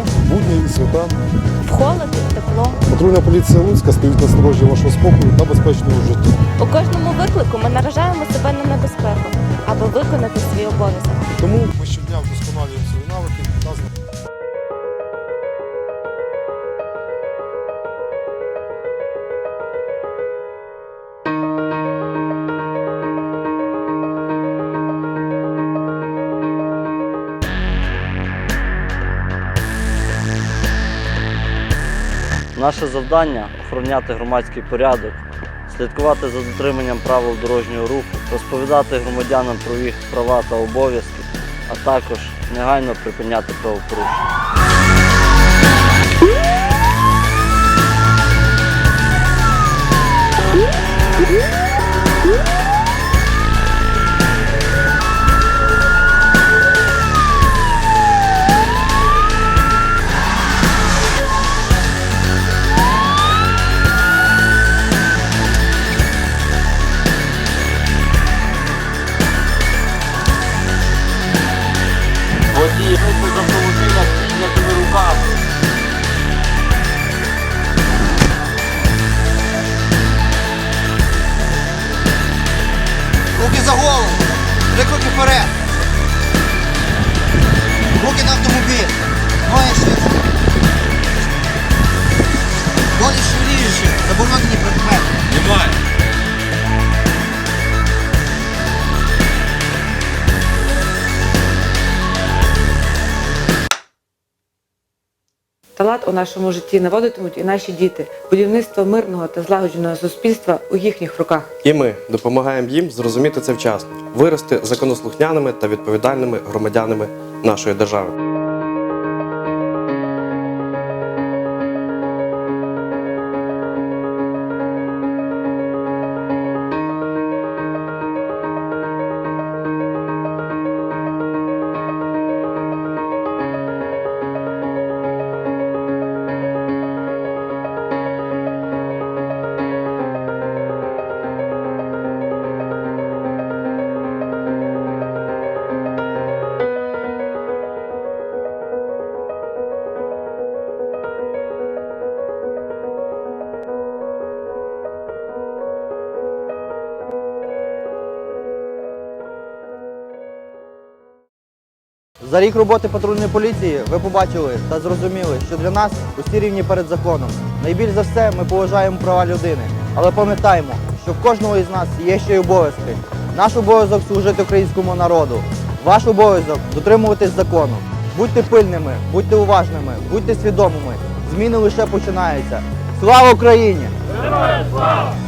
вночі, Будні і свята. в холод і в тепло. Патрульна поліція Луцька стоїть на сторожі вашого спокою та безпечного життя. У кожному виклику ми наражаємо себе на небезпеку, аби виконати свій обов'язок. Тому ми щодня вдосконалюємо свої Наше завдання охороняти громадський порядок, слідкувати за дотриманням правил дорожнього руху, розповідати громадянам про їх права та обов'язки, а також негайно припиняти правопорушення. Водії вийшли з автомобіля з піднятими руками. Руки за голову. Три кроки вперед. Руки на автомобіль. Талант у нашому житті наводитимуть і наші діти. Будівництво мирного та злагодженого суспільства у їхніх руках. І ми допомагаємо їм зрозуміти це вчасно, вирости законослухняними та відповідальними громадянами нашої держави. За рік роботи патрульної поліції ви побачили та зрозуміли, що для нас усі рівні перед законом. Найбільш за все ми поважаємо права людини, але пам'ятаємо, що в кожного із нас є ще й обов'язки. Наш обов'язок служити українському народу. Ваш обов'язок дотримуватись закону. Будьте пильними, будьте уважними, будьте свідомими. Зміни лише починаються. Слава Україні! Героям слава!